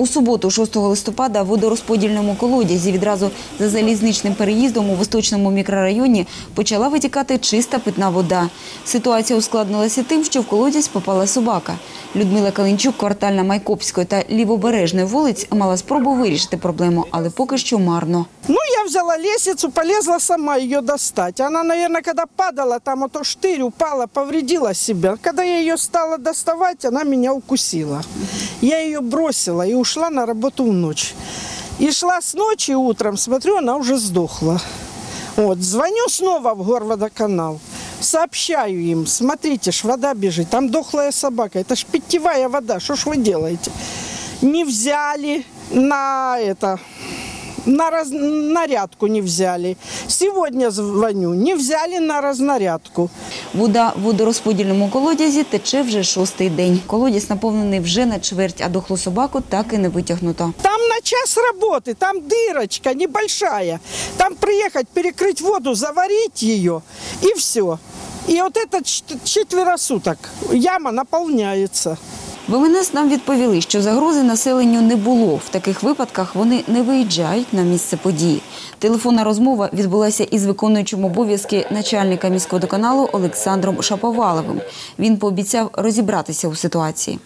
У суботу, 6 листопада, в водорозподільному колодязі відразу за залізничним переїздом у восточному мікрорайоні почала витікати чиста питна вода. Ситуація ускладнилася тим, що в колодязь попала собака. Людмила Калинчук, квартальна Майкопської та Лівобережної вулиць, мала спробу вирішити проблему, але поки що марно. Ну, я взяла лестницу, полезла сама ее достать. Она, наверное, когда падала, там ото штырь упала, повредила себя. Когда я ее стала доставать, она меня укусила. Я ее бросила и ушла на работу в ночь. И шла с ночи утром, смотрю, она уже сдохла. Вот, звоню снова в горводоканал. Сообщаю им, смотрите, ж вода бежит, там дохлая собака, это ж питьевая вода, что ж вы делаете? Не взяли на это, на разнарядку не взяли. Сегодня звоню, не взяли на разнарядку. Вода в водорозподільному колодязі тече вже шостий день. Колодязь наповнений вже на чверть, а дохлу собаку так і не витягнуто. Там на час работы, там дырочка небольшая. Там приехать, перекрыть воду, заварить ее и все. И вот это чет- четверо суток яма наполняется. В нам відповіли, що загрози населенню не було. В таких випадках вони не виїжджають на місце події. Телефонна розмова відбулася із виконуючим обов'язки начальника міського доканалу Олександром Шаповаловим. Він пообіцяв розібратися у ситуації.